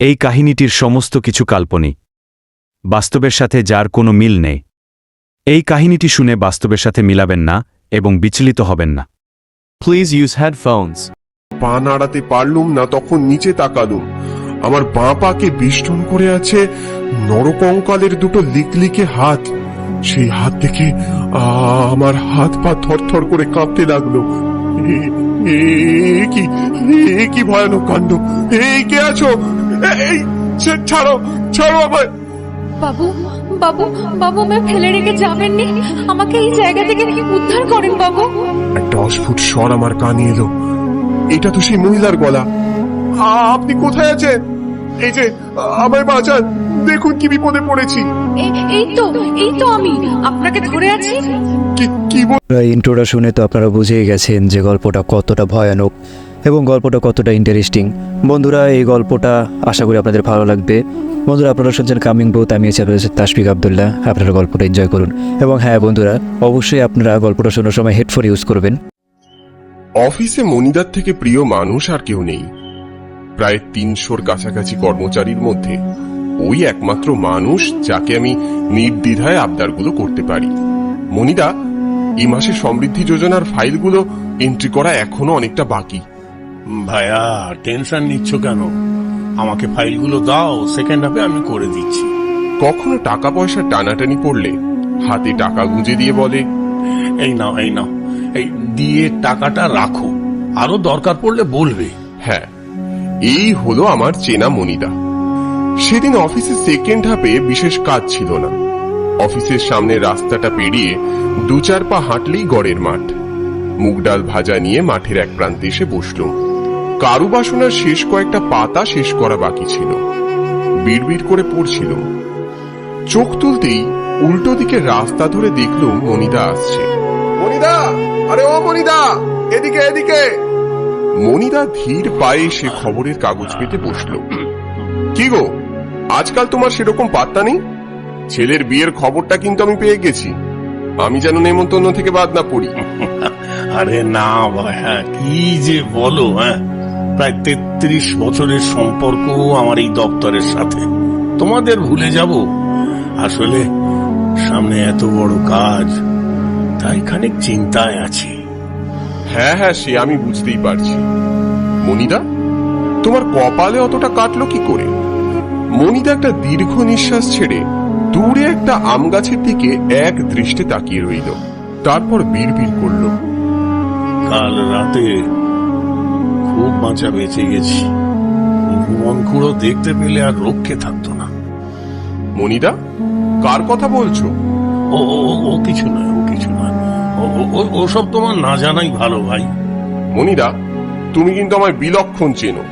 এই কাহিনীটির সমস্ত কিছু কাল্পনিক। বাস্তবের সাথে যার কোনো মিল নেই। এই কাহিনীটি শুনে বাস্তবের সাথে মিলাবেন না এবং বিচলিত হবেন না। Please use headphones. পা নাড়াতে পারলুম না তখন নিচে তাকালুম। আমার বাঁ পাকে বিষ্টন করে আছে নরকঙ্কালের দুটো লিকলিকে হাত। সেই হাত দেখে আ, আমার হাত পা থরথর করে কাঁপতে লাগল। এ- এ কি কি ভয়ানক কাণ্ড। এই কে আছো? এই ছাড়ো ছাড়ো আমায়। বাবু বাবু বাবু আমায় ফেলে রেখে যাবেন নি আমাকে এই জায়গা থেকে উদ্ধার করেন বাবু। একটা অস্ফুট স্বর আমার কানে এলো। এটা তো সেই মহিলার গলা। আপনি কোথায় আছেন? এই যে আমায় বাঁচান। দেখুন কি বিপদে পড়েছি। এই তো এই তো আমি। আপনাকে ধরে আছি? কি কি ইন্ট্রোটা শুনে তো আপনারা বুঝেই গেছেন যে গল্পটা কতটা ভয়ানক। এবং গল্পটা কতটা ইন্টারেস্টিং বন্ধুরা, এই গল্পটা আশা করি আপনাদের ভালো লাগবে। বন্ধুরা, আপনারা শুনছেন কামিং বুথ আমি আছি আপনাদের সাথে তাসফিক আবদুল্লাহ। আপনারা গল্পটা এনজয় করুন। এবং হ্যাঁ বন্ধুরা, অবশ্যই আপনারা গল্পটা শোনার সময় হেডফোন ইউজ করবেন। অফিসে মনিদার থেকে প্রিয় মানুষ আর কেউ নেই। প্রায় তিনশোর কাছাকাছি কর্মচারীর মধ্যে ওই একমাত্র মানুষ যাকে আমি নির্দ্বিধায় আবদারগুলো করতে পারি। মনিদা, এই মাসে সমৃদ্ধি যোজনার ফাইলগুলো এন্ট্রি করা এখনও অনেকটা বাকি। ভাইয়া টেনশন নিচ্ছ কেন? আমাকে ফাইলগুলো দাও সেকেন্ড হাফে আমি করে দিচ্ছি। কখনো টাকা পয়সা টানাটানি পড়লে হাতে টাকা গুঁজে দিয়ে বলে এই নাও এই নাও এই দিয়ে টাকাটা রাখো। আরও দরকার পড়লে বলবে। হ্যাঁ এই হলো আমার চেনা মনিদা। সেদিন অফিসে সেকেন্ড হাফে বিশেষ কাজ ছিল না। অফিসের সামনে রাস্তাটা পেরিয়ে দু চার পা হাঁটলেই গড়ের মাঠ। মুগ ডাল ভাজা নিয়ে মাঠের এক প্রান্তে এসে বসলুম। কারু বাসনার শেষ কয়েকটা পাতা শেষ করা বাকি ছিল। বিড়বিড় করে পড়ছিল। চোখ তুলতেই উল্টো দিকে রাস্তা ধরে দেখল মনিদা আসছে। মনিদা! আরে ও মনিদা! এদিকে এদিকে! মনিদা ধীর পায়ে সে খবরের কাগজ পেতে বসল। কি গো আজকাল তোমার সেরকম পাত্তা নেই? ছেলের বিয়ের খবরটা কিন্তু আমি পেয়ে গেছি। আমি যেন নেমন্তন্ন থেকে বাদ না পড়ি। আরে না ভাইয়া কি যে বলো হ্যাঁ? প্রায় তেত্রিশ বছরের সম্পর্ক আমার এই দপ্তরের সাথে। তোমাদের ভুলে যাব। আসলে সামনে এত বড় কাজ তাই খানিক চিন্তায় আছি। হ্যাঁ হ্যাঁ সে আমি বুঝতেই পারছি। মনিদা তোমার কপালে অতটা কাটলো কি করে? মনিদা একটা দীর্ঘ নিঃশ্বাস ছেড়ে দূরে একটা আম গাছের দিকে এক দৃষ্টে তাকিয়ে রইল। তারপর বিড়বিড় করল। কাল রাতে খুব বাঁচা বেঁচে গেছি। খুঁড়ো দেখতে পেলে আর রক্ষে থাকতো না। মনিদা কার কথা বলছো? ও ও- কিছু নয় ও কিছু নয়। ওসব তোমার না জানাই ভালো ভাই। মনিদা তুমি কিন্তু আমায় বিলক্ষণ চেনো।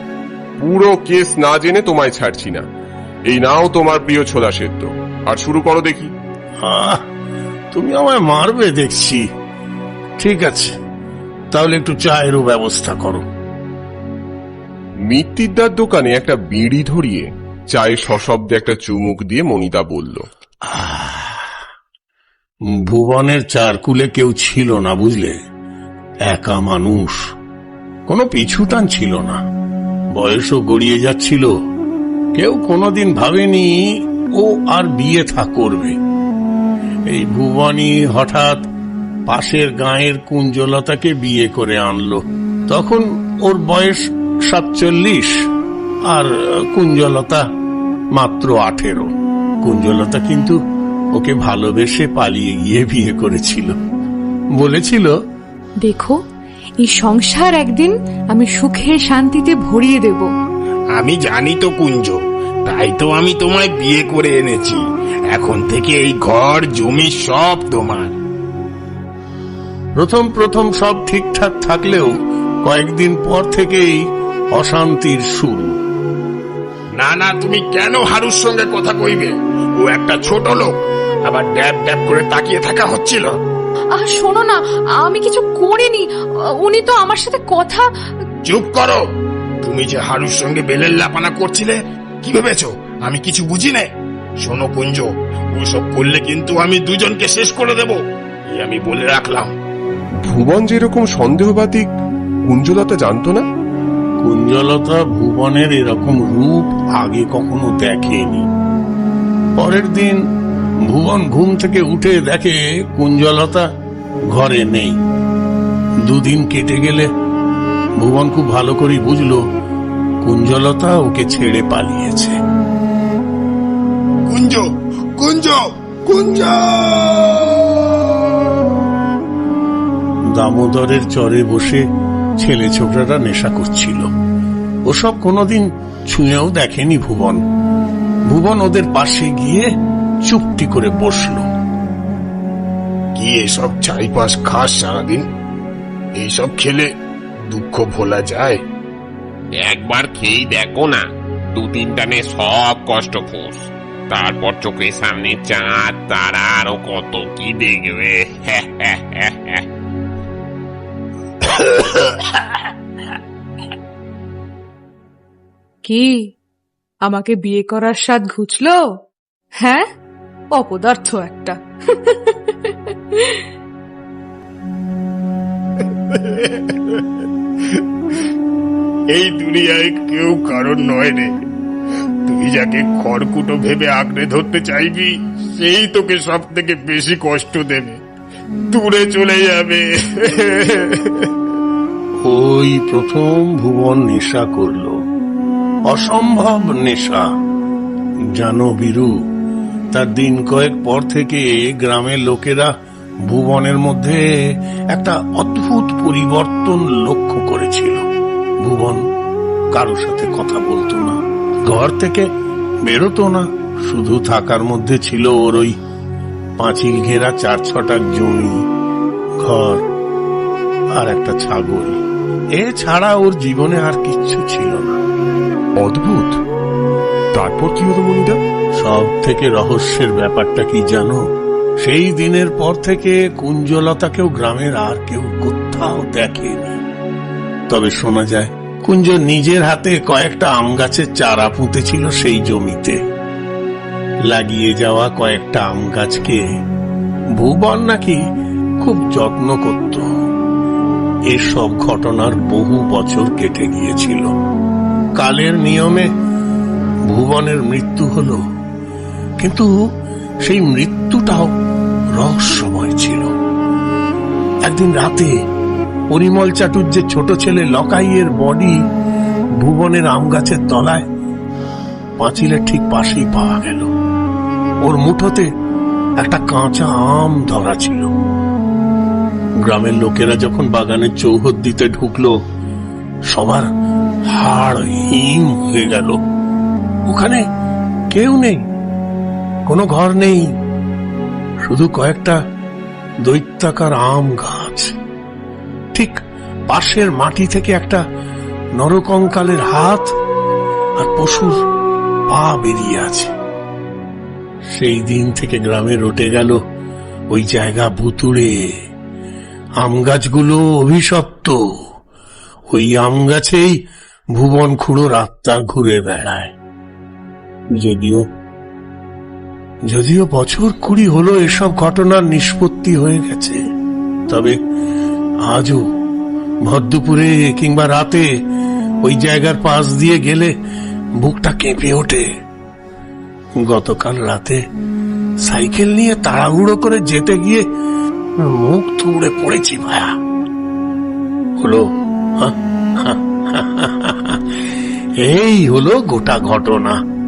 পুরো কেস না জেনে তোমায় ছাড়ছি না। এই নাও তোমার প্রিয় ছোলা সেদ্ধ। আর শুরু করো দেখি। আহ, তুমি আমায় মারবে দেখছি। ঠিক আছে তাহলে একটু চায়েরও ব্যবস্থা করো। মিত্তিদার দোকানে একটা বিড়ি ধরিয়ে চায়ে সশব্দে একটা চুমুক দিয়ে মনিদা বলল ভুবনের চারকুলে কেউ ছিল না বুঝলে? একা মানুষ। কোনো পিছুটান ছিল না। বয়সও গড়িয়ে যাচ্ছিল। কেউ কোনোদিন ভাবেনি ও আর বিয়ে থা করবে। এই ভুবনই হঠাৎ পাশের গাঁয়ের কুঞ্জলতাকে বিয়ে করে আনলো। তখন ওর বয়স সাতচল্লিশ আর কুঞ্জলতা মাত্র আঠেরো। কুঞ্জলতা কিন্তু ওকে ভালোবেসে পালিয়ে গিয়ে বিয়ে করেছিল। বলেছিল দেখো এই সংসার একদিন আমি সুখে শান্তিতে ভরিয়ে দেব। আমি জানি তো কুঞ্জ তাই তো আমি তোমায় বিয়ে করে এনেছি। এখন থেকে এই ঘর জমি সব তোমার। প্রথম প্রথম সব ঠিকঠাক থাকলেও কয়েকদিন পর থেকেই অশান্তির শুরু না না তুমি কেন হারুর সঙ্গে কথা কইবে? ও একটা ছোট লোক। আবার ড্যাব ড্যাব করে তাকিয়ে থাকা হচ্ছিল। আহ শোনো না আমি কিছু করিনি। উনি তো আমার সাথে কথা চুপ করো। তুমি যে হারুর সঙ্গে বেলের লাপানা করছিলে কি ভেবেছো? আমি কিছু বুঝি না। শোনো কুঞ্জ ওসব করলে কিন্তু আমি দুজনকে শেষ করে দেব। এই আমি বলে রাখলাম। ভুবন যেরকম সন্দেহবাদী কুঞ্জলতা জানতো না? কুঞ্জলতা ভুবনের এরকম রূপ আগে কখনো দেখেনি। পরের দিন ভুবন ঘুম থেকে উঠে দেখে কুঞ্জলতা ঘরে নেই। দুদিন কেটে গেলে ভুবন খুব ভালো করেই বুঝলো কুঞ্জলতা ওকে ছেড়ে পালিয়েছে। কুঞ্জ কুঞ্জ কুঞ্জ! দামোদরের চরে বসে ছেলে ছোকরারা নেশা করছিল। ওসব কোনোদিন ছুঁয়েও দেখেনি ভুবন। ভুবন ওদের পাশে গিয়ে চুপটি করে বসল। কি এসব চারিপাশ খাস সারাদিন? এইসব খেলে দুঃখ ভোলা যায়। একবার খেয়েই দেখো না দু তিন টানে সব কষ্ট ফোস তারপর চোখের সামনে চাঁদ, তারা আরও কত কি দেখবে। কি? আমাকে বিয়ে করার স্বাদ ঘুচলো? হ্যাঁ? অপদার্থ একটা। এই দুনিয়ায় কেউ কারণ নয় রে। তুই যাকে খড়কুটো ভেবে আঁকড়ে ধরতে চাইবি, সেই তোকে সব থেকে বেশি কষ্ট দেবে। দূরে চলে যাবে। ওই প্রথম ভুবন নেশা করল। অসম্ভব নেশা। জানো বীরু, তার দিন কয়েক পর থেকে গ্রামের লোকেরা ভুবনের মধ্যে একটা অদ্ভুত পরিবর্তন লক্ষ্য করেছিল। ভুবন কারও সাথে কথা বলতো না। ঘর থেকে বেরোতো না। শুধু থাকার মধ্যে ছিল ওর ওই পাঁচিল ঘেরা চার ছটা জমি, ঘর আর একটা ছাগল। এছাড়া ওর জীবনে আর কিচ্ছু ছিল না। অদ্ভুত। তারপর কি হলো মনিদা? সব থেকে রহস্যের ব্যাপারটা কি জানো? সেই দিনের পর থেকে কুঞ্জলতাকেও গ্রামের আর কেউ কোথাও দেখেনি। তবে শোনা যায় কুঞ্জ নিজের হাতে কয়েকটা আম গাছের চারা পুঁতেছিল সেই জমিতে। লাগিয়ে যাওয়া কয়েকটা আম গাছকে ভুবন নাকি খুব যত্ন করত। এসব ঘটনার বহু বছর কেটে গিয়েছিল। কালের নিয়মে ভুবনের মৃত্যু হল, কিন্তু সেই মৃত্যুটাও রহস্যময় ছিল। একদিন রাতে পরিমল চাটুর্যের ছোট ছেলে লকাইয়ের বডি ভুবনের আম গাছের তলায় পাঁচিলের ঠিক পাশেই পাওয়া গেল। ওর মুঠোতে একটা কাঁচা আম ধরা ছিল। গ্রামের লোকেরা যখন বাগানের চৌহদ দিতে ঢুকলো, সবার হাড় হিম হয়ে গেল। ওখানে কেউ নেই, কোনো ঘর নেই, শুধু কয়েকটা দৈত্যাকার আম গাছ। ঠিক পাশের মাটি থেকে একটা নরকঙ্কালের হাত আর পশুর পা বেরিয়ে আছে। সেই দিন থেকে গ্রামে রটে গেল ওই জায়গা ভুতুড়ে আম গাছগুলো অভিশপ্ত। ওই আম গাছেই ভুবন খুঁড়োর আত্মা ঘুরে বেড়ায়। যদিও যদিও বছর কুড়ি হলো এসব ঘটনার নিষ্পত্তি হয়ে গেছে, তবে আজও ভরদুপুরে কিংবা রাতে ওই জায়গার পাশ দিয়ে গেলে বুকটা কেঁপে ওঠে। গতকাল রাতে সাইকেল নিয়ে তাড়াহুড়ো করে যেতে গিয়ে মুখ থুবড়ে পড়েছি ভায়া। হলো। এই হলো গোটা ঘটনা।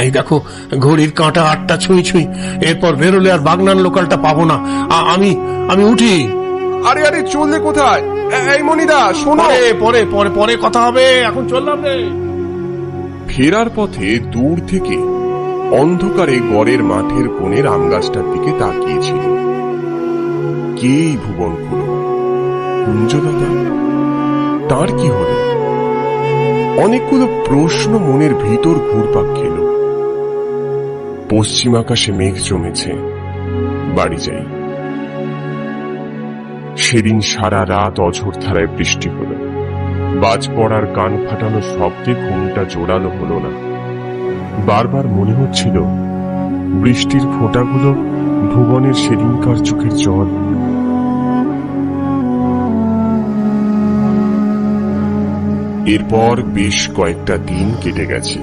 এই দেখো ঘড়ির কাঁটা আটটা ছুঁই ছুঁই। এরপর বেরোলে আর বাগনান লোকালটা পাবো না। আমি আমি উঠি। আরে আরে চললে কোথায়? এই মনিদা শোনো। পরে পরে পরে পরে কথা হবে। এখন চললাম রে। ফেরার পথে দূর থেকে অন্ধকারে গড়ের মাঠের কোণের আম গাছটার দিকে তাকিয়েছিল কে এই ভুবন খুঁড়ো কুঞ্জদাদা তার কি হলো? অনেকগুলো প্রশ্ন মনের ভিতর ঘুরপাক খেল। পশ্চিম আকাশে মেঘ জমেছে। বাড়ি যাই। সেদিন সারা রাত অঝোর ধারায় বৃষ্টি হলো। বাজ পড়ার কান ফাটানো শব্দে ঘুমটা জোরালো হলো না। বারবার মনে হচ্ছিল, বৃষ্টির ফোঁটাগুলো ভুবনের সেদিনকার চোখের জল। এরপর বেশ কয়েকটা দিন কেটে গেছে।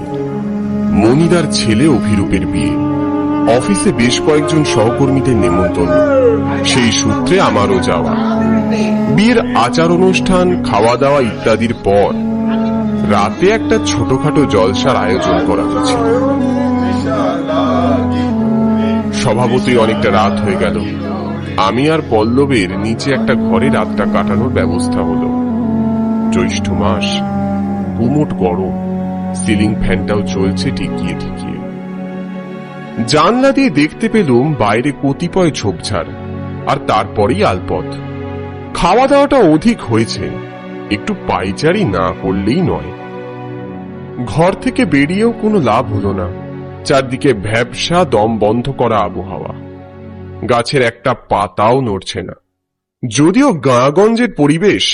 মনিদার ছেলে অভিরূপের বিয়ে। অফিসে বেশ কয়েকজন সহকর্মীদের নেমন্তন্ন। সেই সূত্রে আমারও যাওয়া। বিয়ের আচার অনুষ্ঠান খাওয়া দাওয়া ইত্যাদির পর রাতে একটা ছোটখাটো জলসার আয়োজন করা হয়েছিল স্বভাবতই অনেকটা রাত হয়ে গেল। আমি আর পল্লবের নিচে একটা ঘরে রাতটা কাটানোর ব্যবস্থা হলো। জ্যৈষ্ঠ মাস। গুমোট গরম। সিলিং ফ্যানটাও চলছে টিকিয়ে টিকিয়ে জানলা দিয়ে দেখতে পেলুম বাইরে কতিপয় ঝোপঝাড়, আর তারপরেই আলপথ। খাওয়া দাওয়াটা অধিক হয়েছে, একটু পাইচারি না করলেই নয়। ঘর থেকে বেরিয়েও কোনো লাভ হলো না, চারদিকে ভ্যাবসা দম বন্ধ করা আবহাওয়া। গাছের একটা পাতাও নড়ছে না। যদিও গাঁগঞ্জের পরিবেশ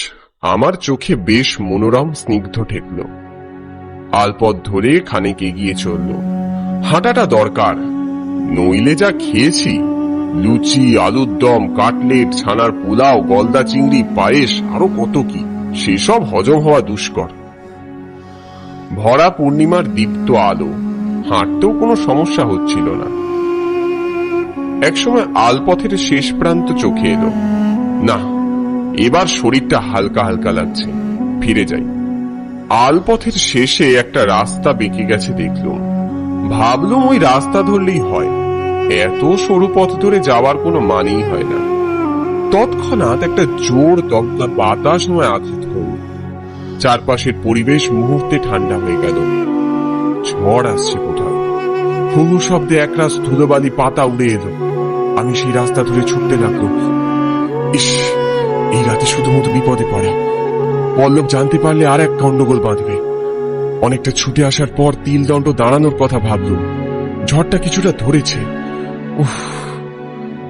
আমার চোখে বেশ মনোরম স্নিগ্ধ ঠেকল। আলপথ ধরে খানিক এগিয়ে চলল। হাঁটাটা দরকার। নইলে যা খেয়েছি। লুচি, আলুর দম, কাটলেট, ছানার পোলাও, গলদা চিংড়ি, পায়েস, আরও কত কি। সেসব হজম হওয়া দুষ্কর। ভরা পূর্ণিমার দীপ্ত আলো। হাঁটতেও কোনো সমস্যা হচ্ছিল না। একসময় আলপথের শেষ প্রান্ত চোখে এলো। না এবার শরীরটা হালকা হালকা লাগছে। ফিরে যাই। আলপথের শেষে একটা রাস্তা বেঁকে গেছে দেখলুম। ভাবলুম ওই রাস্তা ধরলেই হয়। এত সরু পথ ধরে যাওয়ার কোনো মানেই হয় না। তৎক্ষণাৎ একটা জোর দমকা বাতাস নয় আঘাত করল। চারপাশের পরিবেশ মুহূর্তে ঠান্ডা হয়ে গেল। ঝড় আসছে কোথাও হু হু শব্দে একরাশ ধুলোবালি পাতা উড়ে এলো। আমি সেই রাস্তা ধরে ছুটতে লাগল ইস! রাতে শুধুমাত্র বিপদে পড়ে। পল্লব জানতে পারলে আর এক গন্ডগোল বাঁধবে। অনেকটা ছুটে আসার পর তিল দণ্ড দাঁড়ানোর কথা ভাবলুম। ঝড়টা কিছুটা ধরেছে। উফ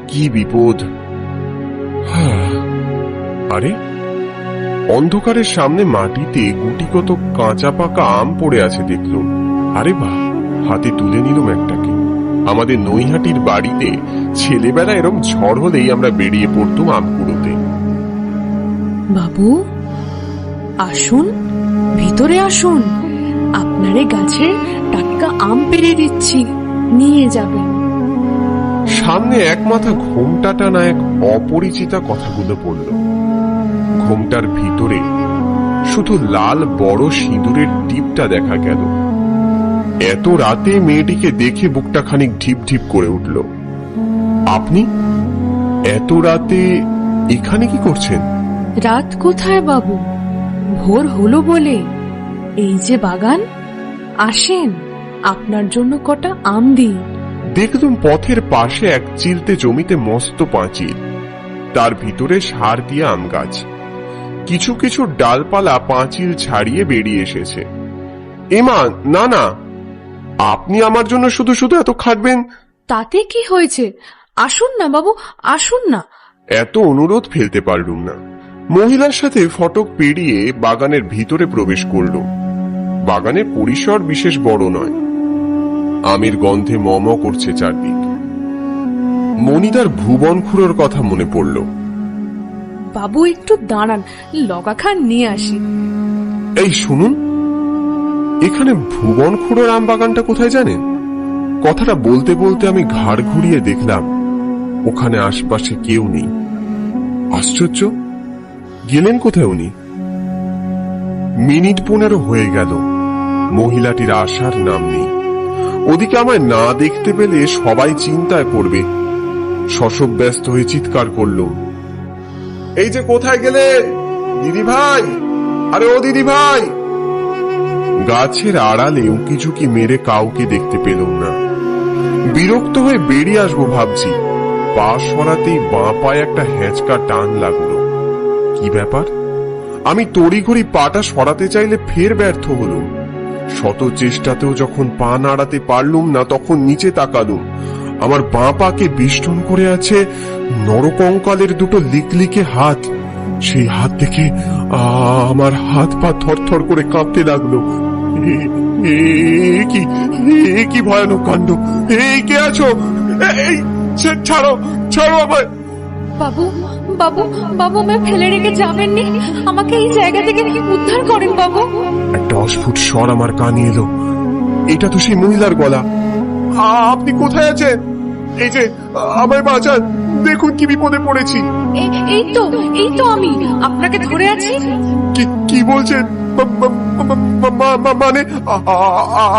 কি বিপদ। হা, আরে অন্ধকারের সামনে মাটিতে গুটি কত কাঁচা পাকা আম পড়ে আছে দেখলুম। আরে বা হাতে তুলে নিলাম একটাকে। আমাদের নৈহাটির বাড়িতে ছেলেবেলা এরম ঝড় হলেই আমরা বেরিয়ে পড়তুম আম কুড়োতে বাবু, আসুন, ভিতরে আসুন। আপনারে গাছের টাটকা আম পেড়ে দিচ্ছি, নিয়ে যাবেন। সামনে এক মাথা ঘোমটাটা না এক অপরিচিতা কথাগুলো পড়ল ঘোমটার ভিতরে শুধু লাল বড় সিঁদুরের টিপটা দেখা গেল। এত রাতে মেয়েটিকে দেখে বুকটা খানিক ঢিপ ঢিপ করে উঠল। আপনি? এত রাতে এখানে কি করছেন? রাত কোথায় বাবু? ভোর হলো বলে। এই যে বাগান আসেন আপনার জন্য কটা আম দিই। দেখলুম পথের পাশে এক চিলতে জমিতে মস্ত পাঁচিল। তার ভিতরে সার দিয়ে আম গাছ। কিছু কিছু ডালপালা পাঁচিল ছাড়িয়ে বেরিয়ে এসেছে। এমা না না আপনি আমার জন্য শুধু শুধু এত খাটবেন। তাতে কি হয়েছে? আসুন না বাবু আসুন না। এত অনুরোধ ফেলতে পারলুম না। মহিলার সাথে ফটক পেরিয়ে বাগানের ভিতরে প্রবেশ করলুম বাগানের পরিসর বিশেষ বড় নয়। আমের গন্ধে মম করছে চারদিক। মনিদার ভুবন খুঁড়োর কথা মনে পড়ল। বাবু একটু দাঁড়ান লগা খান নিয়ে আসি। এই শুনুন এখানে ভুবন খুঁড়োর আম বাগানটা কোথায় জানেন? কথাটা বলতে বলতে আমি ঘাড় ঘুরিয়ে দেখলাম ওখানে আশপাশে কেউ নেই। আশ্চর্য! গেলেন কোথায় উনি? মিনিট পনেরো হয়ে গেল। মহিলাটির আসার নাম নেই। ওদিকে আমায় না দেখতে পেলে সবাই চিন্তায় পড়বে। শশব ব্যস্ত হয়ে চিৎকার করল, এই যে কোথায় গেলে? দিদি ভাই! আরে ও দিদি ভাই! গাছের আড়ালে উকি ঝুঁকি মেরে কাউকে দেখতে পেলুম না। বিরক্ত হয়ে বেরিয়ে আসব ভাবছি। পা সরাতেই বাঁ পায়ে একটা হ্যাঁচকা টান লাগল। কি ব্যাপার? আমি তড়িঘড়ি পাটা সরাতে চাইলে ফের ব্যর্থ হলুম। শত চেষ্টাতেও যখন পা নাড়াতে পারলুম না, তখন নিচে তাকালুম। আমার বাঁ পাকে বিষ্টন করে আছে নরকঙ্কালের দুটো লিকলিকে হাত। সেই হাত দেখে আমার হাত পা থরথর করে কাঁপতে লাগল। কি কি ভয়ানক কাণ্ড? এই কে আছো? এই ছাড়ো ছাড়ো আমায়। বাবু বাবু বাবু আমায় ফেলে রেখে যাবেননি? আমাকে এই জায়গা থেকে উদ্ধার করেন বাবু। একটা অস্ফুট স্বর আমার কানে এলো। এটা তো সেই মহিলার গলা। আপনি কোথায় আছেন? এই যে আমায় বাঁচান। দেখুন কি বিপদে পড়েছি। এই- তো এই তো আমি। আপনাকে ধরে আছি? কি কি বলছেন? মানে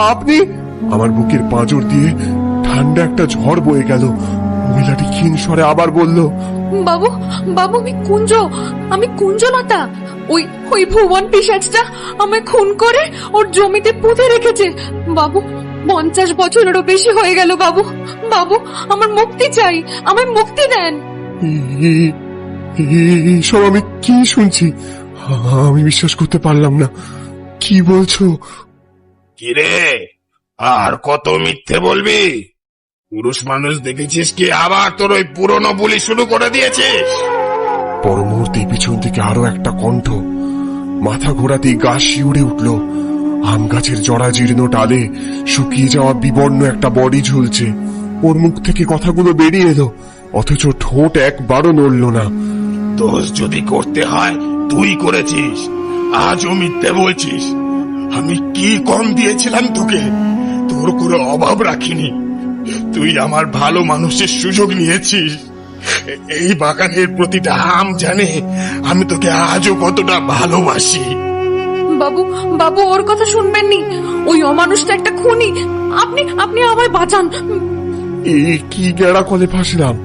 আপনি? আমার বুকের পাঁজর দিয়ে ঠান্ডা একটা ঝড় বয়ে গেল। মহিলাটি ক্ষীণ স্বরে আবার বলল বাবু বাবু আমি কুঞ্জ আমি কুঞ্জলতা। ওই ওই ভুবন পিসাজটা আমায় খুন করে ওর জমিতে পুঁতে রেখেছে। বাবু পঞ্চাশ বছরেরও বেশি হয়ে গেল বাবু। বাবু আমার মুক্তি চাই আমায় মুক্তি দেন। এই- এই- এইসব আমি কি শুনছি? আমি বিশ্বাস করতে পারলাম না। কি বলছো? কিরে আর কত মিথ্যে বলবি? পুরুষ মানুষ দেখেছিস কি? আবার তোর ওই পুরনো বুলি শুরু করে দিয়েছিস পর মুহূর্তে পিছন থেকে আরও একটা কণ্ঠ। মাথা ঘোরাতেই গা শিউরে উঠল। আম গাছের জরা জীর্ণ টালে শুকিয়ে যাওয়া বিবর্ণ একটা বডি ঝুলছে। ওর মুখ থেকে কথাগুলো বেরিয়ে এলো অথচ ঠোঁট একবারও নড়ল না। দোষ যদি করতে হয় তুই করেছিস। আজও মিথ্যে বলছিস। আমি কি কম দিয়েছিলাম তোকে? তোর কোনো অভাব রাখিনি। তুই আমার ভালো মানুষের সুযোগ নিয়েছিস। এই বাগানের প্রতিটা আম জানে আমি তোকে আজও কতটা ভালোবাসি। বাবু বাবু ওর কথা শুনবেন শুনবেননি? ওই অমানুষটা একটা খুনি। আপনি আপনি আমায় বাঁচান। এই কি গেড়া কলে ফাঁসলাম?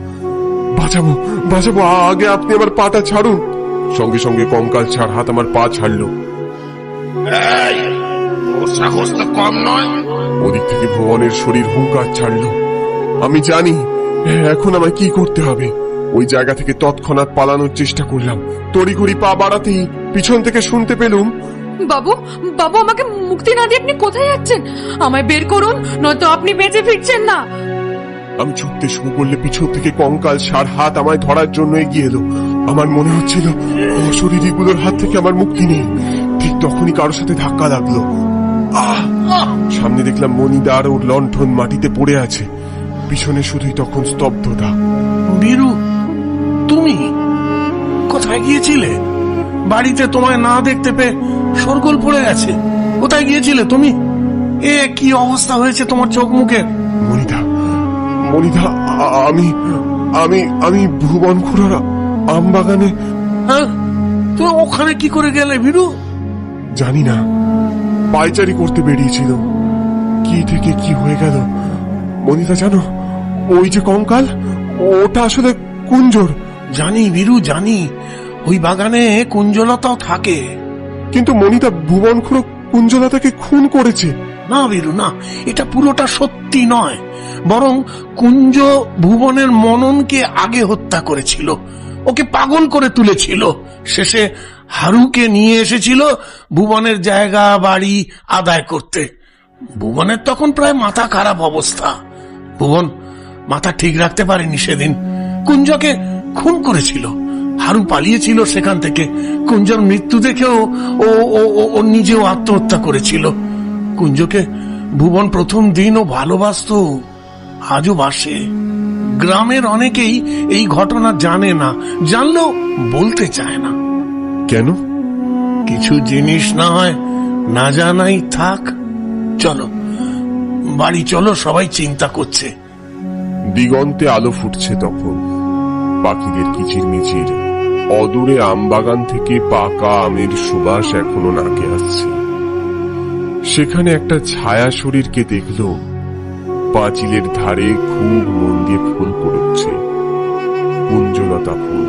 বাঁচাবো বাঁচাবো আগে আপনি আমার পাটা ছাড়ুন। সঙ্গে সঙ্গে কঙ্কাল ছাড় হাত আমার পা ছাড়লো। এই, তোর সাহস তো কম নয়। ওদিক থেকে ভুবনের শরীর হুঙ্কার ছাড়লো। আমি জানি এখন আমায় কি করতে হবে। ওই জায়গা থেকে তৎক্ষণাৎ পালানোর চেষ্টা করলাম। তড়িঘড়ি পা বাড়াতেই পিছন থেকে শুনতে পেলুম বাবু বাবু আমাকে মুক্তি না দিয়ে আপনি কোথায় যাচ্ছেন? আমায় বের করুন নয়তো আপনি বেঁচে ফিরছেন না। আমি ছুটতে শুরু করলে পিছন থেকে কঙ্কাল সার হাত আমায় ধরার জন্য এগিয়ে এলো। আমার মনে হচ্ছিল অশরীরীগুলোর হাত থেকে আমার মুক্তি নেই। ঠিক তখনই কারোর সাথে ধাক্কা লাগল! সামনে দেখলাম মনিদার ওর লণ্ঠন মাটিতে পড়ে আছে। পিছনে শুধুই তখন স্তব্ধতা। বীরু তুমি কোথায় গিয়েছিলে? বাড়িতে তোমায় না দেখতে পেয়ে সরগোল পড়ে গেছে। কোথায় গিয়েছিলে তুমি? এ কি অবস্থা হয়েছে তোমার চোখ মুখের? মনিদা মনিদা আমি আমি আমি ভুবন খুড়ার আম বাগানে হ্যাঁ? তুমি ওখানে কি করে গেলে বীরু? জানি না। পায়চারি করতে বেরিয়েছিল। কি থেকে কি হয়ে গেল মনিতা জানো? ওই যে কঙ্কাল ওটা আসলে কুঞ্জর। জানি বীরু জানি। ওই বাগানে কুঞ্জলতাও থাকে। কিন্তু মনিতা ভুবন খুঁড়ো কুঞ্জলতাকে খুন করেছে। না বীরু, না। এটা পুরোটা সত্যি নয়। বরং কুঞ্জ ভুবনের মননকে আগে হত্যা করেছিল। ওকে পাগল করে তুলেছিল। শেষে হারুকে নিয়ে এসেছিল ভুবনের জায়গা, বাড়ি আদায় করতে। ভুবনের তখন প্রায় মাথা খারাপ অবস্থা। ভুবন মাথা ঠিক রাখতে পারেনি সেদিন। কুঞ্জকে খুন করেছিল। হারু পালিয়েছিল সেখান থেকে। কুঞ্জর মৃত্যু দেখেও ও নিজেও আত্মহত্যা করেছিল। কুঞ্জকে ভুবন প্রথম দিনও ভালোবাসতো আজও বাসে। গ্রামের অনেকেই এই ঘটনা জানে না জানলেও বলতে চায় না। কেন? কিছু জিনিস না হয় না জানাই থাক। চলো বাড়ি চলো সবাই চিন্তা করছে। দিগন্তে আলো ফুটছে তখন। পাখিদের কিচিরমিচির অদূরে আমবাগান থেকে পাকা আমের সুবাস এখনও নাকে আসছে। সেখানে একটা ছায়া শরীরকে দেখল। পাঁচিলের ধারে খুব মন দিয়ে ফুল পড়ছে কুঞ্জলতা ফুল।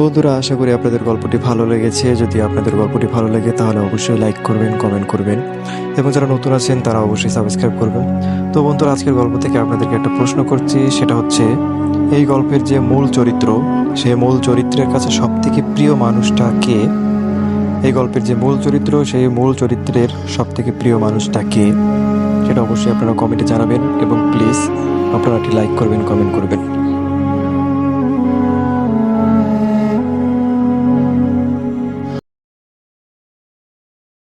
বন্ধুরা, আশা করি আপনাদের গল্পটি ভালো লেগেছে। যদি আপনাদের গল্পটি ভালো লাগে, তাহলে অবশ্যই লাইক করবেন, কমেন্ট করবেন। এবং যারা নতুন আছেন, তারা অবশ্যই সাবস্ক্রাইব করবেন। তো বন্ধুরা, আজকের গল্প থেকে আপনাদেরকে একটা প্রশ্ন করছি। সেটা হচ্ছে, এই গল্পের যে মূল চরিত্র সেই মূল চরিত্রের কাছে সব থেকে প্রিয় মানুষটা কে? এই গল্পের যে মূল চরিত্র, সেই মূল চরিত্রের সব থেকে প্রিয় মানুষটা কে? সেটা অবশ্যই আপনারা কমেন্টে জানাবেন। এবং প্লিজ, আপনারা একটি লাইক করবেন, কমেন্ট করবেন।